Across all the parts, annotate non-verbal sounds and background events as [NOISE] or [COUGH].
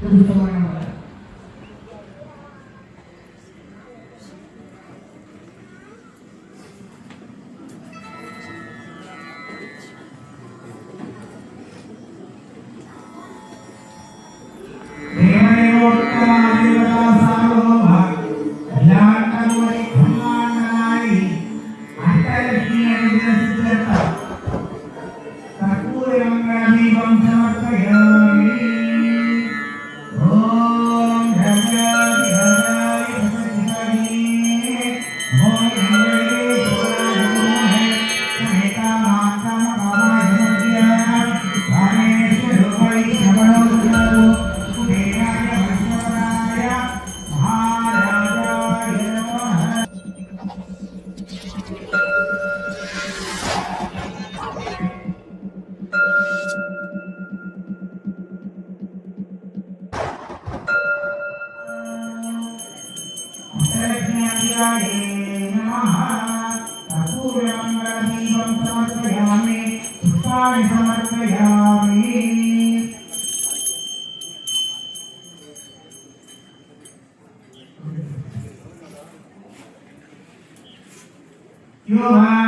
perform You have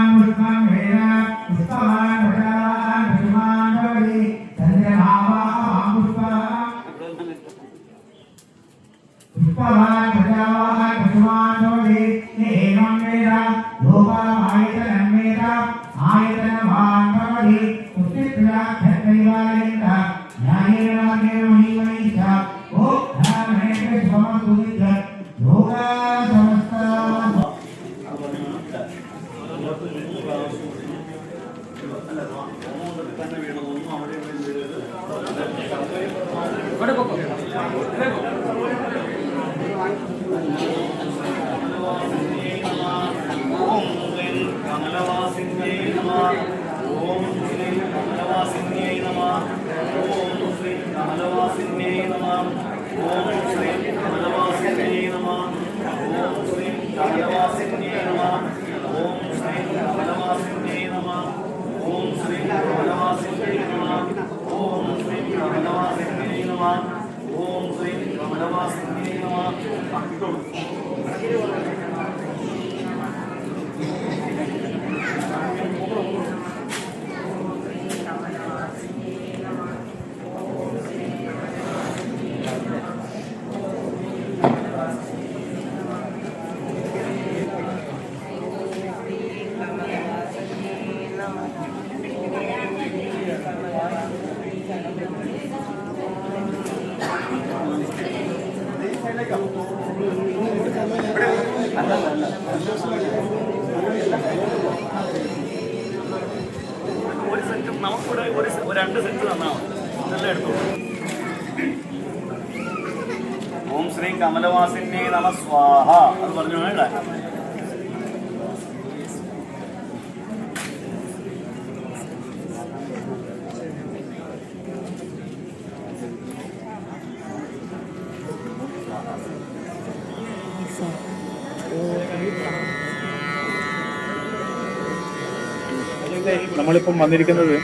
ഒരു set നമുക്കിവിടെ ഒരു രണ്ട് സെറ്റ് തന്നാൽ ഇതെല്ലാം എടുത്തു. ഓം ശ്രീ കമലവാസിന്റെ നമ സ്വാഹ. അത് പറഞ്ഞു വേണ്ട നമ്മളിപ്പം വന്നിരിക്കുന്നത്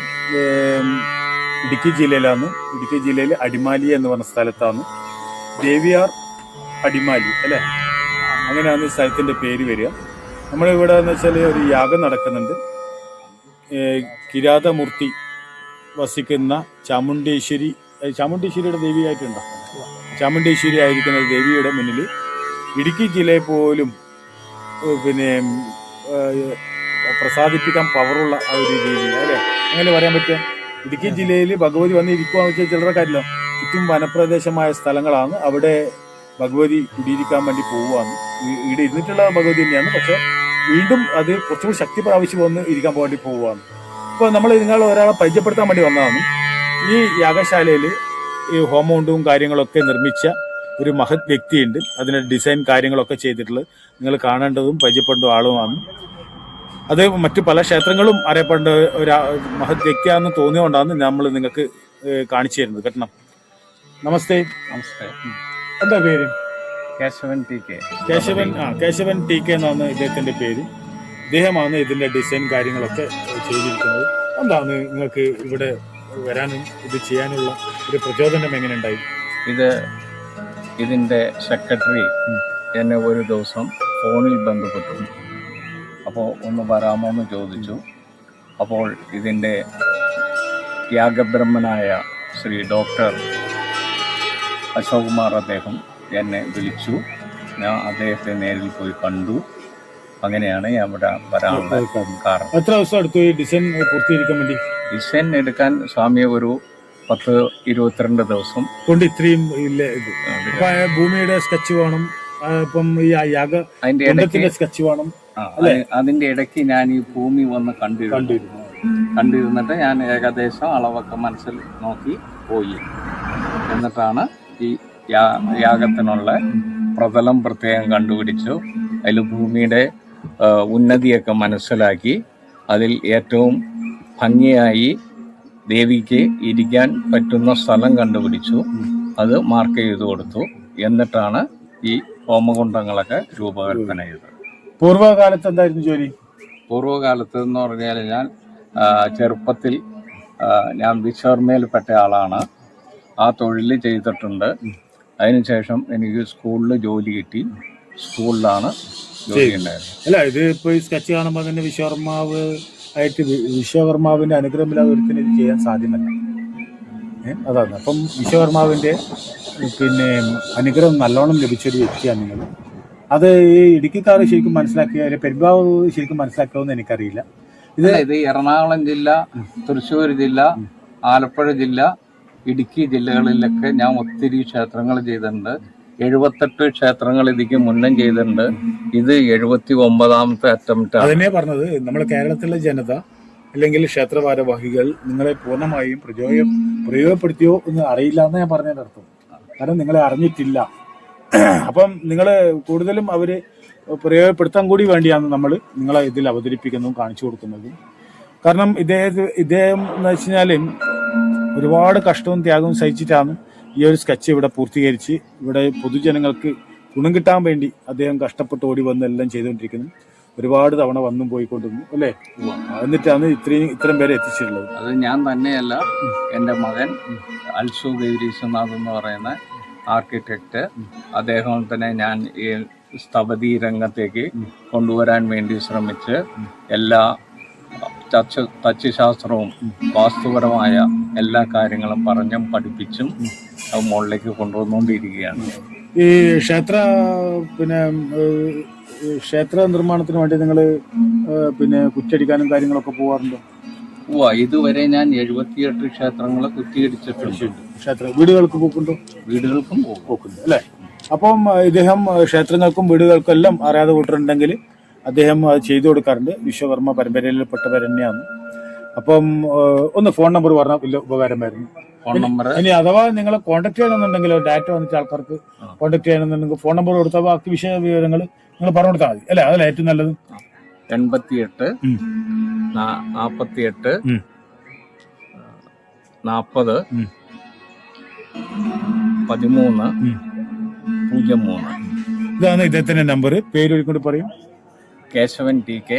ഇടുക്കി ജില്ലയിലാണ്. ഇടുക്കി ജില്ലയിൽ അടിമാലി എന്ന് പറഞ്ഞ സ്ഥലത്താണ്. ദേവിയാർ അടിമാലി അല്ലേ? അങ്ങനെയാണ് ഈ സ്ഥലത്തിന്റെ പേര് വരിക. നമ്മളിവിടെ എന്ന് വെച്ചാൽ ഒരു യാഗം നടക്കുന്നുണ്ട്. കിരാതമൂർത്തി വസിക്കുന്ന ചാമുണ്ടേശ്വരി ചാമുണ്ടേശ്വരിയുടെ ദേവിയായിട്ടുണ്ടോ? ചാമുണ്ടേശ്വരി ആയിരിക്കുന്ന ദേവിയുടെ മുന്നിൽ ഇടുക്കി ജില്ലയെ പോലും പിന്നെ പ്രസാദിപ്പിക്കാൻ പവറുള്ള ആ ഒരു രീതിയിൽ അല്ലേ? അങ്ങനെ പറയാൻ പറ്റുക ഇടുക്കി ജില്ലയിൽ ഭഗവതി വന്നിരിക്കുകയെന്ന് വെച്ചാൽ ചിലരുടെ കാര്യമില്ല. ചുറ്റും വനപ്രദേശമായ സ്ഥലങ്ങളാണ്. അവിടെ ഭഗവതി കുടിയിരിക്കാൻ വേണ്ടി പോവുകയാണ്. ഇവിടെ ഇരുന്നിട്ടുള്ള ഭഗവതി തന്നെയാണ്. പക്ഷെ വീണ്ടും അത് കുറച്ചുകൂടി ശക്തി പ്രാവശ്യം വന്ന് ഇരിക്കാൻ വേണ്ടി പോവുകയാണ്. ഇപ്പോൾ നമ്മൾ നിങ്ങൾ ഒരാളെ പരിചയപ്പെടുത്താൻ വേണ്ടി വന്നതാണ്. ഈ യാഗശാലയിൽ ഈ ഹോമൗണ്ടും കാര്യങ്ങളൊക്കെ നിർമ്മിച്ച ഒരു മഹത് വ്യക്തിയുണ്ട്. അതിന്റെ ഡിസൈൻ കാര്യങ്ങളൊക്കെ ചെയ്തിട്ടുള്ളത് നിങ്ങൾ കാണേണ്ടതും പരിചയപ്പെടേണ്ട ആളുമാണ്. അത് മറ്റു പല ക്ഷേത്രങ്ങളും അറിയപ്പെടേണ്ട ഒരു മഹത് വ്യക്തിയാണെന്ന് തോന്നിയോണ്ടാന്ന് നമ്മൾ നിങ്ങൾക്ക് കാണിച്ചു തരുന്നത്. കേട്ടോ നമസ്തേ. നമസ്തേ. എന്താ പേര്? Keshavan T K. കേശവൻ ആ കേശവൻ ടി കെ എന്നാണ് ഇദ്ദേഹത്തിന്റെ പേര്. ഇദ്ദേഹമാണ് ഇതിന്റെ ഡിസൈൻ കാര്യങ്ങളൊക്കെ ചെയ്തിരിക്കുന്നത്. എന്താണ് നിങ്ങൾക്ക് ഇവിടെ വരാനും ഇത് ചെയ്യാനുള്ള ഒരു പ്രചോദനം എങ്ങനെ ഉണ്ടായി ഇത് ഇതിന്റെ സെക്രട്ടറി എന്നെ ഒരു ദിവസം ഫോണിൽ ബന്ധപ്പെട്ടു. അപ്പോൾ ഒന്ന് വരാമോ എന്ന് ചോദിച്ചു. അപ്പോൾ ഇതിന്റെ യാഗബ്രഹ്മനായ ശ്രീ ഡോക്ടർ അശോക് കുമാർ അദ്ദേഹം എന്നെ വിളിച്ചു. ഞാൻ അദ്ദേഹത്തെ നേരിൽ പോയി കണ്ടു. അങ്ങനെയാണ് ഞാൻ ഇവിടെ വരാനുള്ള കാരണം. എത്ര ദിവസം എടുത്തു ഈ ഡിസൈൻ പൂർത്തീകരിക്കാൻ വേണ്ടി? ഡിസൈൻ എടുക്കാൻ സ്വാമി ഒരു പത്ത് ഇരുപത്തിരണ്ട് ദിവസം. കൊണ്ട് ഇത്രയും ഭൂമിയുടെ സ്കെച്ച് വേണം. ഇപ്പം ഈ യാഗ അതിന്റെ സ്കെച്ച് വേണം. അതിന്റെ ഇടയ്ക്ക് ഞാൻ ഈ ഭൂമി വന്ന് കണ്ടിരുന്നു. കണ്ടിരുന്നു. കണ്ടിരുന്നിട്ട് ഞാൻ ഏകദേശം അളവൊക്കെ മനസ്സിൽ നോക്കി പോയി. എന്നിട്ടാണ് ഈ യാഗത്തിനുള്ള പ്രതലം പ്രത്യേകം കണ്ടുപിടിച്ചു. അതിൽ ഭൂമിയുടെ ഉന്നതിയൊക്കെ മനസ്സിലാക്കി അതിൽ ഏറ്റവും ഭംഗിയായി ദേവിക്ക് ഇരിക്കാൻ പറ്റുന്ന സ്ഥലം കണ്ടുപിടിച്ചു. അത് മാർക്ക് ചെയ്തു കൊടുത്തു. എന്നിട്ടാണ് ഈ ഹോമകുണ്ടങ്ങളൊക്കെ രൂപകൽപ്പന ചെയ്തത്. പൂർവകാലത്ത് എന്തായിരുന്നു ജോലി? പൂർവകാലത്ത് എന്ന് പറഞ്ഞാൽ ഞാൻ ചെറുപ്പത്തിൽ ഞാൻ വിശ്വർമയിൽപ്പെട്ട ആളാണ്. ആ തൊഴിൽ ചെയ്തിട്ടുണ്ട്. അതിനുശേഷം എനിക്ക് സ്കൂളിൽ ജോലി കിട്ടി. സ്കൂളിലാണ് ജോലി ഉണ്ടായിരുന്നത് അല്ല ഇത് ഇപ്പൊ ഈ സ്കെച്ച് കാണുമ്പോൾ തന്നെ വിശ്വകർമാവ് ആയിട്ട് വിശ്വകർമാവിന്റെ അനുഗ്രഹമില്ലാതെ ഒരുത്തിന് ഇത് ചെയ്യാൻ സാധ്യമല്ല. അതാണ്. അപ്പം വിശ്വകർമാവിന്റെ പിന്നെ അനുഗ്രഹം നല്ലോണം ലഭിച്ചൊരു വ്യക്തിയാണ് നിങ്ങൾ. അത് ഈ ഇടുക്കിക്കാർ ശരിക്കും മനസ്സിലാക്കിയ പെരുമ്പാവ് ശരിക്കും മനസ്സിലാക്കുമെന്ന് എനിക്കറിയില്ല. ഇത് ഇത് എറണാകുളം ജില്ല തൃശ്ശൂർ ജില്ല ആലപ്പുഴ ജില്ല ഇടുക്കി ജില്ലകളിലൊക്കെ ഞാൻ ഒത്തിരി ക്ഷേത്രങ്ങൾ ചെയ്തിട്ടുണ്ട്. എഴുപത്തെട്ട് ക്ഷേത്രങ്ങൾ ഇതിക്ക് മുന്നം ചെയ്തിട്ടുണ്ട്. ഇത് എഴുപത്തി ഒമ്പതാമത്തെ അറ്റംപ്റ്റ് അതിനെ പറഞ്ഞത്. നമ്മൾ കേരളത്തിലെ ജനത അല്ലെങ്കിൽ ക്ഷേത്ര ഭാരവാഹികൾ നിങ്ങളെ പൂർണമായും പ്രചോദനം പ്രയോജനപ്പെടുത്തിയോ എന്ന് അറിയില്ല എന്ന് ഞാൻ പറഞ്ഞതിന്റെ അർത്ഥം. കാരണം നിങ്ങളെ അറിഞ്ഞിട്ടില്ല. [CLEARS THROAT] അപ്പം നിങ്ങൾ കൂടുതലും അവർ പ്രയോജനപ്പെടുത്താൻ കൂടി വേണ്ടിയാണ് നമ്മൾ നിങ്ങളെ ഇതിൽ അവതരിപ്പിക്കുന്നതും കാണിച്ചു കൊടുക്കുന്നതും. കാരണം ഇദ്ദേഹം ഇദ്ദേഹം എന്ന് വെച്ച് കഴിഞ്ഞാൽ ഒരുപാട് കഷ്ടവും ത്യാഗവും സഹിച്ചിട്ടാണ് ഈ ഒരു സ്കെച്ച് ഇവിടെ പൂർത്തീകരിച്ച് ഇവിടെ പൊതുജനങ്ങൾക്ക് ഗുണം കിട്ടാൻ വേണ്ടി അദ്ദേഹം കഷ്ടപ്പെട്ട് ഓടി വന്ന് എല്ലാം ചെയ്തുകൊണ്ടിരിക്കുന്നു. ഒരുപാട് തവണ വന്നും പോയിക്കൊണ്ടിരുന്നു അല്ലേ? എന്നിട്ടാണ് ഇത്രയും ഇത്രയും പേരെ എത്തിച്ചിട്ടുള്ളത്. അത് ഞാൻ തന്നെയല്ല എന്റെ മകൻ അൽസു ഗൗരീശ്വനാഥ് എന്ന് പറയുന്ന ആർക്കിടെക്റ്റ് അദ്ദേഹം തന്നെ ഞാൻ ഈ സ്ഥപതി രംഗത്തേക്ക് കൊണ്ടുവരാൻ വേണ്ടി ശ്രമിച്ച് എല്ലാ തച്ച് തച്ചുശാസ്ത്രവും വാസ്തുപരമായ എല്ലാ കാര്യങ്ങളും പറഞ്ഞും പഠിപ്പിച്ചും അത് മുകളിലേക്ക് കൊണ്ടുവന്നുകൊണ്ടിരിക്കുകയാണ്. ഈ ക്ഷേത്ര പിന്നെ ക്ഷേത്ര നിർമ്മാണത്തിന് വേണ്ടി നിങ്ങൾ പിന്നെ കുറ്റടിക്കാനും കാര്യങ്ങളൊക്കെ പോകാറുണ്ടോ ഇതുവരെ ഞാൻ എഴുപത്തിയെട്ട് ക്ഷേത്രങ്ങളെ കുത്തിയിടിച്ചിട്ടുണ്ട്. ക്ഷേത്ര വീടുകൾക്ക് പോക്കുണ്ടോ? വീടുകൾക്കും പോകും പോക്കുണ്ട് അല്ലേ? അപ്പം ഇദ്ദേഹം ക്ഷേത്രങ്ങൾക്കും വീടുകൾക്കും എല്ലാം അറിയാതെ കൂട്ടുണ്ടെങ്കിൽ അദ്ദേഹം അത് ചെയ്തു കൊടുക്കാറുണ്ട്. വിശ്വകർമ്മ പരമ്പരയിൽപ്പെട്ടവർ തന്നെയാണ്. അപ്പം ഒന്ന് ഫോൺ നമ്പർ പറഞ്ഞാൽ വലിയ ഉപകാരമായിരുന്നു. ഫോൺ നമ്പർ ഇനി അഥവാ നിങ്ങൾ കോൺടാക്ട് ചെയ്യണമെന്നുണ്ടെങ്കിൽ ഡാറ്റ വന്നിട്ട് ആൾക്കാർക്ക് കോൺടാക്ട് ചെയ്യണമെന്നുണ്ടെങ്കിൽ ഫോൺ നമ്പർ കൊടുത്താൽ ബാക്കി വിഷയ വിവരങ്ങൾ നിങ്ങൾ പറഞ്ഞു കൊടുത്താൽ മതി. അല്ലേ? അതല്ലേ ഏറ്റവും നല്ലത്? എൺപത്തിയെട്ട് നാപ്പത്തിയെട്ട്. നാപ്പത്. പതിമൂന്ന് പൂജ്യം മൂന്ന്. ഇതാണ് ഇദ്ദേഹത്തിന്റെ നമ്പർ. പേര് ഒരിക്കൊണ്ട് പറയും. Keshavan T K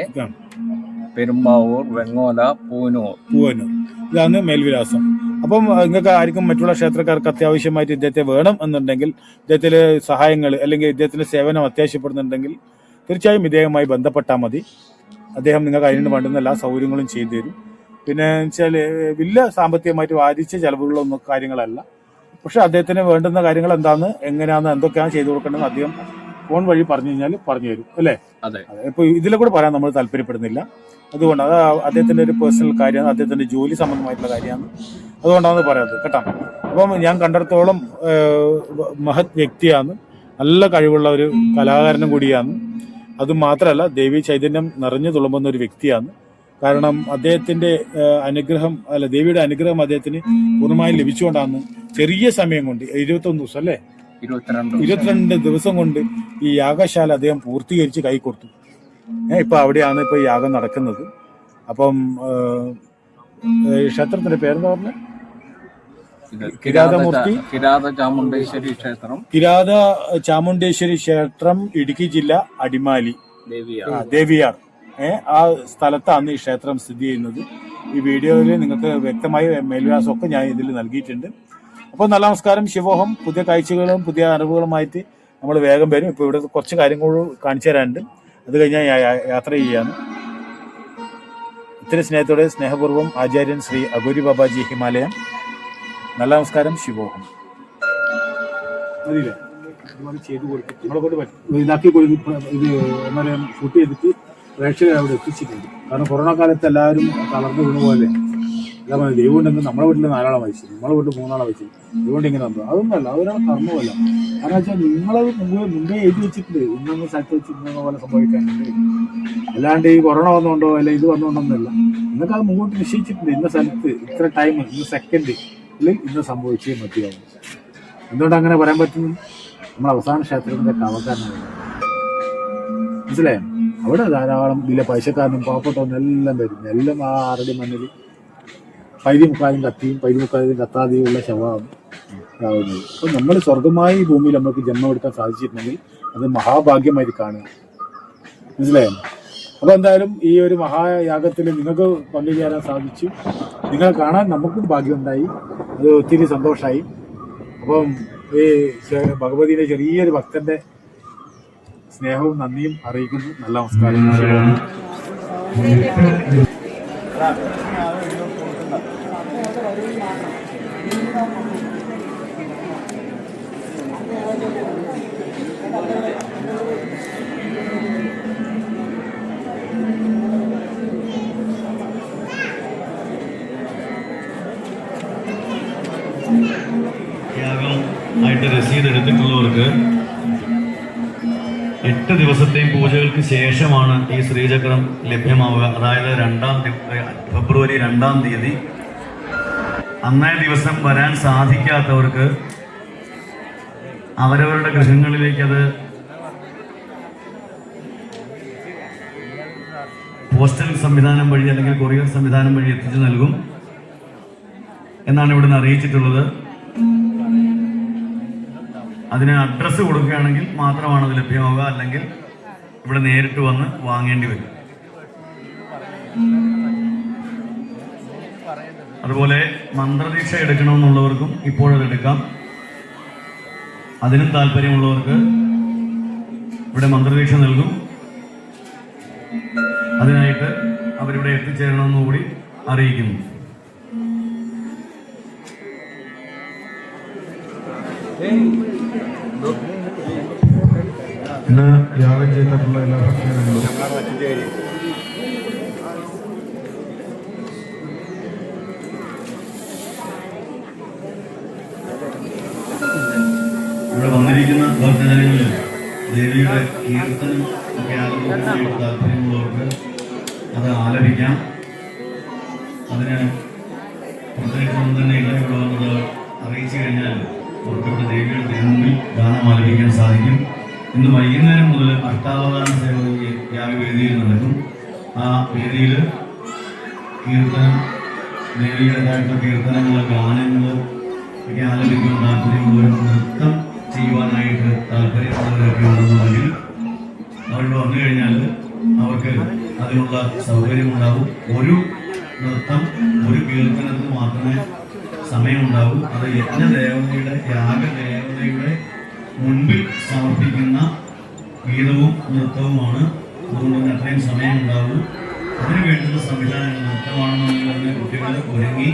Perumbavoor Vengola Poonoor. പൂവനൂർ ഇതാണ് മേൽവിലാസം. അപ്പം നിങ്ങൾക്ക് ആർക്കും മറ്റുള്ള ക്ഷേത്രക്കാർക്ക് അത്യാവശ്യമായിട്ട് ഇദ്ദേഹത്തെ വേണം എന്നുണ്ടെങ്കിൽ ഇദ്ദേഹത്തിലെ സഹായങ്ങൾ അല്ലെങ്കിൽ ഇദ്ദേഹത്തിന്റെ സേവനം അത്യാവശ്യപ്പെടുന്നുണ്ടെങ്കിൽ തീർച്ചയായും ഇദ്ദേഹവുമായി ബന്ധപ്പെട്ടാൽ മതി. അദ്ദേഹം നിങ്ങൾക്ക് അതിന് വേണ്ടുന്ന എല്ലാ സൗകര്യങ്ങളും ചെയ്തു തരും. പിന്നെ വെച്ചാൽ വലിയ സാമ്പത്തികമായിട്ട് വാദിച്ച ചെലവുകളൊന്നും കാര്യങ്ങളല്ല. പക്ഷെ അദ്ദേഹത്തിന് വേണ്ടുന്ന കാര്യങ്ങൾ എന്താന്ന് എങ്ങനെയാന്ന് എന്തൊക്കെയാണ് ചെയ്തു കൊടുക്കേണ്ടതെന്ന് അദ്ദേഹം ഫോൺ വഴി പറഞ്ഞു കഴിഞ്ഞാൽ പറഞ്ഞു തരും അല്ലേ? അതെ. അതെ ഇപ്പൊ ഇതിലെ കൂടെ പറയാൻ നമ്മൾ താല്പര്യപ്പെടുന്നില്ല. അതുകൊണ്ട് അത് അദ്ദേഹത്തിന്റെ ഒരു പേഴ്സണൽ കാര്യമാണ് അദ്ദേഹത്തിന്റെ ജോലി സംബന്ധമായിട്ടുള്ള കാര്യമാണ്. അതുകൊണ്ടാണ് പറയുന്നത് കേട്ടോ? അപ്പം ഞാൻ കണ്ടിടത്തോളം മഹത് വ്യക്തിയാണ് നല്ല കഴിവുള്ള ഒരു കലാകാരനും കൂടിയാണ്. അത് മാത്രമല്ല ദേവി ചൈതന്യം നിറഞ്ഞു തുളുമ്പുന്ന ഒരു വ്യക്തിയാണ്. കാരണം അദ്ദേഹത്തിന്റെ അനുഗ്രഹം അല്ല ദേവിയുടെ അനുഗ്രഹം അദ്ദേഹത്തിന് പൂർണമായും ലഭിച്ചുകൊണ്ടാണ് ചെറിയ സമയം കൊണ്ട് ഇരുപത്തൊന്ന് ദിവസം അല്ലേ? ഇരുപത്തിരണ്ട് ദിവസം. കൊണ്ട് ഈ യാഗശാല അദ്ദേഹം പൂർത്തീകരിച്ച് കൈ കൊടുത്തു. ഏഹ് ഇപ്പൊ അവിടെയാണ് ഇപ്പൊ യാഗം നടക്കുന്നത്. അപ്പം ക്ഷേത്രത്തിന്റെ പേരെന്താ പറഞ്ഞ? ഇത് കിരാതമൂർത്തി. കിരാത- ചാമുണ്ടേശ്വരി ക്ഷേത്രം. കിരാത ചാമുണ്ടേശ്വരി ക്ഷേത്രം ഇടുക്കി ജില്ല അടിമാലി. ദേവിയാർ. ഏഹ് ആ സ്ഥലത്താണ് ഈ ക്ഷേത്രം സ്ഥിതി ചെയ്യുന്നത്. ഈ വീഡിയോയിൽ നിങ്ങൾക്ക് വ്യക്തമായ മേൽവിലാസമൊക്കെ ഞാൻ ഇതിൽ നൽകിയിട്ടുണ്ട്. അപ്പോൾ നല്ല നമസ്കാരം. ശിവോഹം. പുതിയ കാഴ്ചകളും പുതിയ അറിവുകളുമായിട്ട് നമ്മൾ വേഗം വരും. ഇപ്പോൾ ഇവിടെ കുറച്ച് കാര്യങ്ങൾ കാണിച്ചു തരാനുണ്ട്. അത് കഴിഞ്ഞാൽ യാത്ര ചെയ്യാണ് ഇത്തിരി സ്നേഹത്തോടെ സ്നേഹപൂർവം ആചാര്യൻ ശ്രീ അഗോരി ബാബാജി ഹിമാലയം. നല്ല നമസ്കാരം ശിവോഹം പ്രേക്ഷകരെ അവിടെ എത്തിച്ചിട്ടുണ്ട്. കാരണം കൊറോണ കാലത്ത് എല്ലാവരും തളർന്നു വീണ പോലെ. നമ്മളെ ദൈവം ഉണ്ടെങ്കിൽ നമ്മുടെ വീട്ടിൽ നാലാളെ മരിച്ചു നമ്മളെ വീട്ടിൽ മൂന്നാളെ മരിച്ചു ദൈവം ഇങ്ങനെ വന്നു അതൊന്നുമല്ല അതൊരാൾ കർമ്മമല്ല കാരണം വെച്ചാൽ നിങ്ങളത് മുമ്പേ മുമ്പേ എഴുതി വെച്ചിട്ടുണ്ട്. ഇന്നൊന്ന് സ്ഥലത്ത് വെച്ച് ഇന്നൊന്നും പോലെ സംഭവിക്കാനുണ്ട്. അല്ലാണ്ട് ഈ കൊറോണ വന്നുകൊണ്ടോ അല്ല ഇത് വന്നുകൊണ്ടോന്നല്ല നിങ്ങൾക്ക് അത് മുമ്പോട്ട് നിശ്ചയിച്ചിട്ടുണ്ട്. ഇന്ന സ്ഥലത്ത് ഇത്ര ടൈം ഇന്ന സെക്കൻഡ് ഇന്ന് സംഭവിച്ചേ മതിയാവും. എന്തുകൊണ്ട് അങ്ങനെ പറയാൻ പറ്റുന്നു നമ്മൾ അവസാന ക്ഷേത്രത്തിന്റെ കവക്കാരനാണ് മനസ്സിലായോ? അവിടെ ധാരാളം വില പൈസക്കാരനും പാവപ്പെട്ടവനും എല്ലാം വരും എല്ലാം ആ ആറടി മണ്ണിൽ പൈതി മുക്കാലും കത്തിയും പൈതി മുക്കാലും കത്താതെയും ഉള്ള ശവമാണ് ഉണ്ടാവുന്നത്. അപ്പം നമ്മൾ സ്വർഗമായി ഭൂമിയിൽ നമ്മൾക്ക് ജന്മം എടുക്കാൻ സാധിച്ചിട്ടുണ്ടെങ്കിൽ അത് മഹാഭാഗ്യമായി കാണുക. മനസ്സിലായോ? അപ്പോൾ എന്തായാലും ഈ ഒരു മഹായാഗത്തിൽ നിങ്ങൾക്ക് പങ്കുചേരാൻ സാധിച്ചു. നിങ്ങളെ കാണാൻ നമുക്കും ഭാഗ്യമുണ്ടായി. അത് ഒത്തിരി സന്തോഷമായി അപ്പം ഈ ഭഗവതിയിലെ ചെറിയൊരു ഭക്തന്റെ സ്നേഹവും നന്ദിയും അറിയിക്കുന്നു. നല്ല നമസ്കാരം. ആയിട്ട് രസീത് എടുത്തിട്ടുള്ളവർക്ക് എട്ട് ദിവസത്തെയും പൂജകൾക്ക് ശേഷമാണ് ഈ ശ്രീചക്രം ലഭ്യമാവുക. അതായത് രണ്ടാം ഫെബ്രുവരി രണ്ടാം തീയതി. അന്നേ ദിവസം വരാൻ സാധിക്കാത്തവർക്ക് അവരവരുടെ ഗൃഹങ്ങളിലേക്ക് അത് പോസ്റ്റൽ സംവിധാനം വഴി അല്ലെങ്കിൽ കൊറിയർ സംവിധാനം വഴി എത്തിച്ചു നൽകും എന്നാണ് ഇവിടുന്ന് അറിയിച്ചിട്ടുള്ളത്. അതിന് അഡ്രസ്സ് കൊടുക്കുകയാണെങ്കിൽ മാത്രമാണ് അത് ലഭ്യമാവുക. അല്ലെങ്കിൽ ഇവിടെ നേരിട്ട് വന്ന് വാങ്ങേണ്ടി വരും. അതുപോലെ മന്ത്രദീക്ഷ എടുക്കണമെന്നുള്ളവർക്കും ഇപ്പോഴത് എടുക്കാം. അതിനും താല്പര്യമുള്ളവർക്ക് ഇവിടെ മന്ത്രദീക്ഷ നൽകും. അതിനായിട്ട് അവരിവിടെ എത്തിച്ചേരണമെന്ന് കൂടി അറിയിക്കുന്നു. ഇന്ന് യാഗം ചെയ്തിട്ടുള്ള എല്ലാ ഭക്ഷണങ്ങളും ഇവിടെ വന്നിരിക്കുന്ന ഭക്തജനങ്ങളിൽ ദേവിയുടെ കീർത്തനം ഒക്കെ ആലപിക്കാനായിട്ട് താല്പര്യമുള്ളവർക്ക് അത് ആലപിക്കാം. അതിന് പ്രത്യേകം തന്നെ വന്നത് അറിയിച്ചു കഴിഞ്ഞാൽ അവർക്ക് ഇവിടെ മുമ്പിൽ ഗാനം ആലപിക്കാൻ സാധിക്കും ഇന്ന് വൈകുന്നേരം മുതൽ അഷ്ടാവതാന സേവ യാഗവേദിയിൽ നടക്കും ആ വേദിയിൽ കീർത്തനം ദേവിയുടേതായിട്ടുള്ള കീർത്തനങ്ങൾ ഗാനങ്ങൾ ഒക്കെ ആലപിക്കാൻ താല്പര്യമുള്ളവർ നൃത്തം ചെയ്യുവാനായിട്ട് താല്പര്യമുള്ളവരൊക്കെ ഉണ്ടെന്നുണ്ടെങ്കിൽ അവരോട് വന്നു കഴിഞ്ഞാൽ അവർക്ക് അതിനുള്ള സൗകര്യമുണ്ടാവും ഒരു നൃത്തം ഒരു കീർത്തനത്തിന് മാത്രമേ സമയമുണ്ടാവൂ. അത് യജ്ഞദേവതയുടെ യാഗദേവതയുടെ മുൻപിൽ സമർപ്പിക്കുന്ന ഗീതവും നൃത്തവുമാണ്. അതുകൊണ്ട് തന്നെ അത്രയും സമയമുണ്ടാവും അതിന് വേണ്ടുന്ന സംവിധാനങ്ങൾ നൃത്തമാണെന്നുണ്ടെങ്കിൽ അതിന് കുട്ടികൾ ഒരുങ്ങി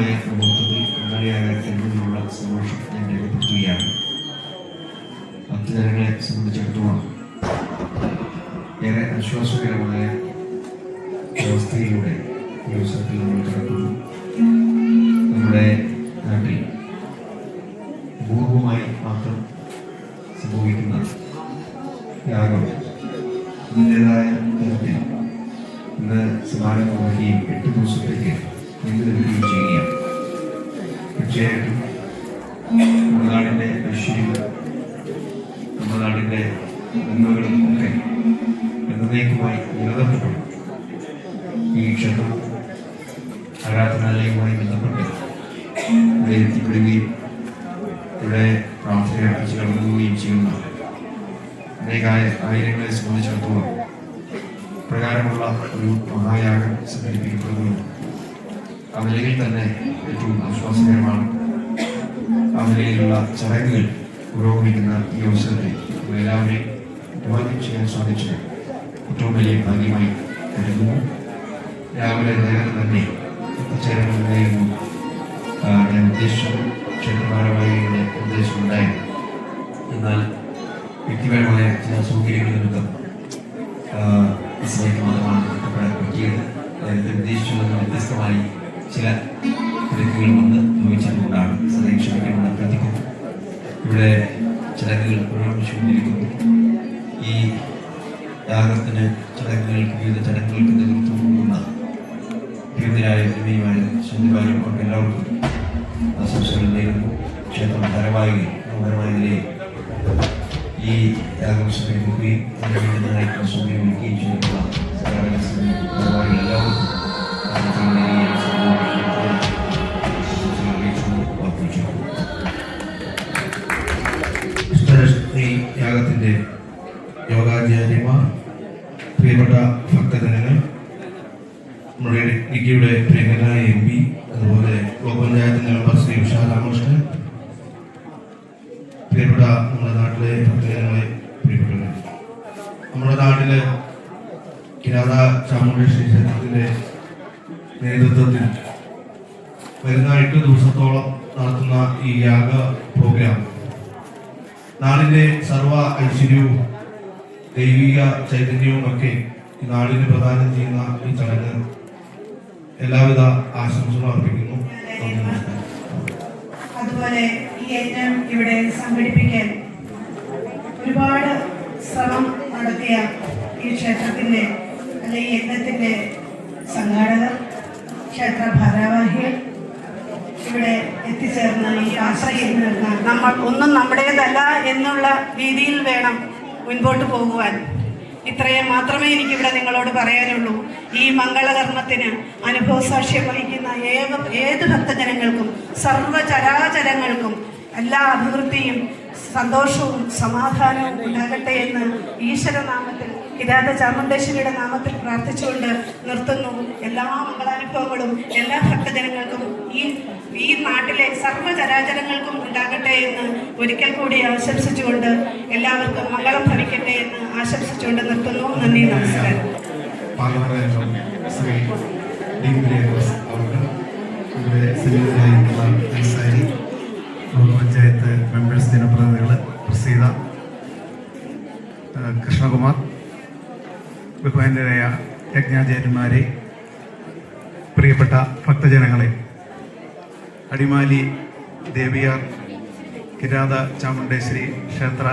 ഈ സമൂഹത്തിൽ മുഹൂർത്തത്തിൽ എന്നുള്ള സന്തോഷം ഞാൻ രേഖപ്പെടുത്തുകയാണ്. ഭക്തജനങ്ങളെ സംബന്ധിച്ചിടത്തോളം ഏറെ ആശ്വാസകരമായ അവസ്ഥയിലൂടെ ഈ അവസരത്തിൽ നമ്മൾ കടക്കുന്നു. നന്മകളും ഒക്കെ എന്നേക്കുമായി നിലനിർത്തപ്പെടും. ഈ ക്ഷേത്രം ആരാധനാലയവുമായി ബന്ധപ്പെട്ട് ഇവിടെ എത്തിപ്പെടുകയും ഇവിടെ പ്രാർത്ഥന അർപ്പിച്ച് കടന്നുപോവുകയും ചെയ്യുന്ന അനേകായ ആയിരങ്ങളെ സംബന്ധിച്ചിടത്തോളം പ്രകാരമുള്ള ഒരു മഹായാഗം സംഘടിപ്പിക്കപ്പെടുന്നുണ്ട് ആ നിലയിൽ തന്നെ ഏറ്റവും ആശ്വാസകരമാണ് ആ നിലയിലുള്ള ചടങ്ങുകൾ പുരോഗമിക്കുന്ന ഈ അവസരത്തിൽ. എല്ലാവരെയും സാധിച്ചത് ഏറ്റവും വലിയ ഭാഗ്യമായി കരുതുന്നു. രാവിലെ നേരം തന്നെ എത്തിച്ചേരണമെന്നായിരുന്നു ഞാൻ ഉദ്ദേശിച്ചത് ക്ഷേത്രഭാരവാഹികളുടെ ഉദ്ദേശമുണ്ടായിരുന്നു. എന്നാൽ വ്യക്തിപരമായ ചില സൗകര്യങ്ങൾ നിമിത്തം ഇസ്ലേക്ക് മാത്രമാണ് എത്തപ്പെടാൻ പറ്റിയത്. നേരത്തെ ഉദ്ദേശിച്ചതിൽ വ്യത്യസ്തമായി ചില തിരക്കുകൾ വന്ന് ഭവിച്ചതുകൊണ്ടാണ് സദയം ക്ഷമിക്കണമെന്ന് ഇവിടെ ചടങ്ങുകൾ പുരോഗമിച്ചുകൊണ്ടിരിക്കുന്നു ഈ യാഗത്തിന് ചടങ്ങുകൾക്ക് വിവിധ ചടങ്ങുകൾക്ക് നേതൃത്വം കൊടുക്കുന്ന വിവിധരായ രവിയുമായും സുന്ദരമായും അവർക്ക് എല്ലാവർക്കും ആശംസകൾ നേരുന്നു ക്ഷേത്രം ധാരവാഹികൾ മനോഹരമായ ഈ യാഗം സംഘടിപ്പിക്കുകയും അതിന് വേണ്ടുന്നതായിട്ടുള്ള സൗകര്യം ഒരുക്കുകയും ചെയ്തിട്ടുള്ള ധാരവാഹികൾ എല്ലാവർക്കും യാഗത്തിന്റെ യോഗാചാര്യന്മാർ പ്രിയപ്പെട്ട ഭക്തജനങ്ങൾ ഇടുക്കിയുടെ പ്രിയങ്കരായ എം പി അതുപോലെ ബ്ലോക്ക് മെമ്പർ ശ്രീ ഉഷാ രാമകൃഷ്ണൻ പ്രിയപ്പെട്ട നമ്മുടെ നാട്ടിലെ ഭക്തജനങ്ങളെ പ്രിയപ്പെട്ടവരെ. നമ്മുടെ നാട്ടിൽ കിരാത ചാമുണ്ടേശ്വരി ക്ഷേത്രത്തിന്റെ നേതൃത്വത്തിൽ വരുന്ന എട്ട് ദിവസത്തോളം നടത്തുന്ന ഈ യാഗ പ്രോഗ്രാം നാടിന്റെ സർവ ഐശ്വര്യവും ദൈവിക ചൈതന്യവും ഒക്കെ നാടിന് പ്രദാനം ചെയ്യുന്ന ഈ ചടങ്ങ് എല്ലാവിധ ആശംസകളും അർപ്പിക്കുന്നു. അതുപോലെ ഈ യജ്ഞം ഇവിടെ സംഘടിപ്പിക്കാൻ ഒരുപാട് ശ്രമം നടത്തിയ ഈ ക്ഷേത്രത്തിന്റെ അല്ലെ ഈ യജ്ഞത്തിന്റെ സംഘാടകർ ക്ഷേത്ര ഭാരവാഹികൾ ഇവിടെ എത്തിച്ചേർന്ന ഈ ആശ്രയം നമ്മൾ ഒന്നും നമ്മുടേതല്ല എന്നുള്ള രീതിയിൽ വേണം മുൻപോട്ട് പോകുവാൻ. ഇത്രയും മാത്രമേ എനിക്കിവിടെ നിങ്ങളോട് പറയാനുള്ളൂ. ഈ മംഗളകർമ്മത്തിന് അനുഭവസാക്ഷ്യം വഹിക്കുന്ന ഏത് ഏത് ഭക്തജനങ്ങൾക്കും സർവചരാചരങ്ങൾക്കും എല്ലാ അഭിവൃദ്ധിയും സന്തോഷവും സമാധാനവും ഉണ്ടാകട്ടെ എന്ന് ഈശ്വരനാമത്തിൽ കിരാത ചാമുണ്ടേശ്വരിയുടെ നാമത്തിൽ പ്രാർത്ഥിച്ചുകൊണ്ട് നിർത്തുന്നു. എല്ലാ മംഗളാനുഭവങ്ങളും എല്ലാ ഭക്തജനങ്ങൾക്കും ഈ ഈ നാട്ടിലെ സർവചരാചരങ്ങൾക്കും ഉണ്ടാകട്ടെ എന്ന് ഒരിക്കൽ കൂടി ആശംസിച്ചുകൊണ്ട് എല്ലാവർക്കും മംഗളം ഭവിക്കട്ടെ എന്ന് ആശംസിച്ചുകൊണ്ട് നിർത്തുന്നു നന്ദി നമസ്കാരം. ശ്രീ ഇവിടെ സന്നിഹിതരായിട്ടുള്ള അൻസാരി പഞ്ചായത്ത് മെമ്പേഴ്സ് ജനപ്രതിനിധികൾ പ്രസീത കൃഷ്ണകുമാർ ബഹുമാന്യരായ യജ്ഞാചാര്യന്മാരെ പ്രിയപ്പെട്ട ഭക്തജനങ്ങളെ അടിമാലി ദേവിയാർ കിരാത ചാമുണ്ടേശ്വരി ക്ഷേത്ര